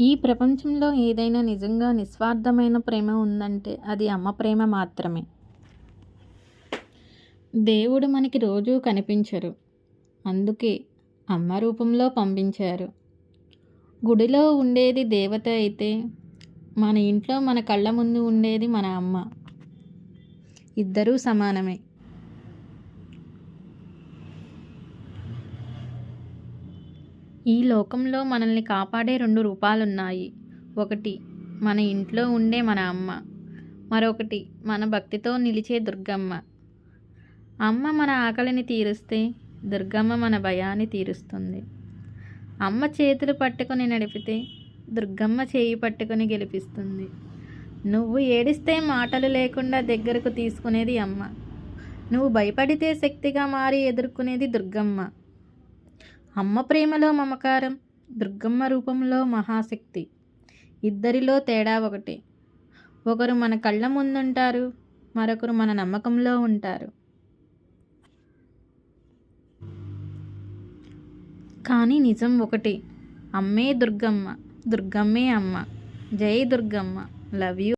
ఈ ప్రపంచంలో ఏదైనా నిజంగా నిస్వార్థమైన ప్రేమ ఉందంటే అది అమ్మ ప్రేమ మాత్రమే. దేవుడు మనకి రోజూ కనిపించరు. అందుకే అమ్మ రూపంలో పంపించారు. గుడిలో ఉండేది దేవత అయితే మన ఇంట్లో మన కళ్ళ ముందు ఉండేది మన అమ్మ. ఇద్దరూ సమానమే. ఈ లోకంలో మనల్ని కాపాడే రెండు రూపాలున్నాయి. ఒకటి మన ఇంట్లో ఉండే మన అమ్మ. మరొకటి మన భక్తితో నిలిచే దుర్గమ్మ. అమ్మ మన ఆకలిని తీరుస్తే దుర్గమ్మ మన భయాన్ని తీరుస్తుంది. అమ్మ చేతులు పట్టుకొని నడిపితే దుర్గమ్మ చేయి పట్టుకొని గెలిపిస్తుంది. నువ్వు ఏడిస్తే మాటలు లేకుండా దగ్గరకు తీసుకునేది అమ్మ. నువ్వు భయపడితే శక్తిగా మారి ఎదుర్కొనేది దుర్గమ్మ. అమ్మ ప్రేమలో మమకారం దుర్గమ్మ రూపంలో మహాశక్తి. ఇద్దరిలో తేడా ఒకటి. ఒకరు మన కళ్ళ ముందుంటారు మరొకరు మన నమ్మకంలో ఉంటారు. కానీ నిజం ఒకటి. అమ్మే దుర్గమ్మ దుర్గమ్మే అమ్మ. జై దుర్గమ్మ. Love you.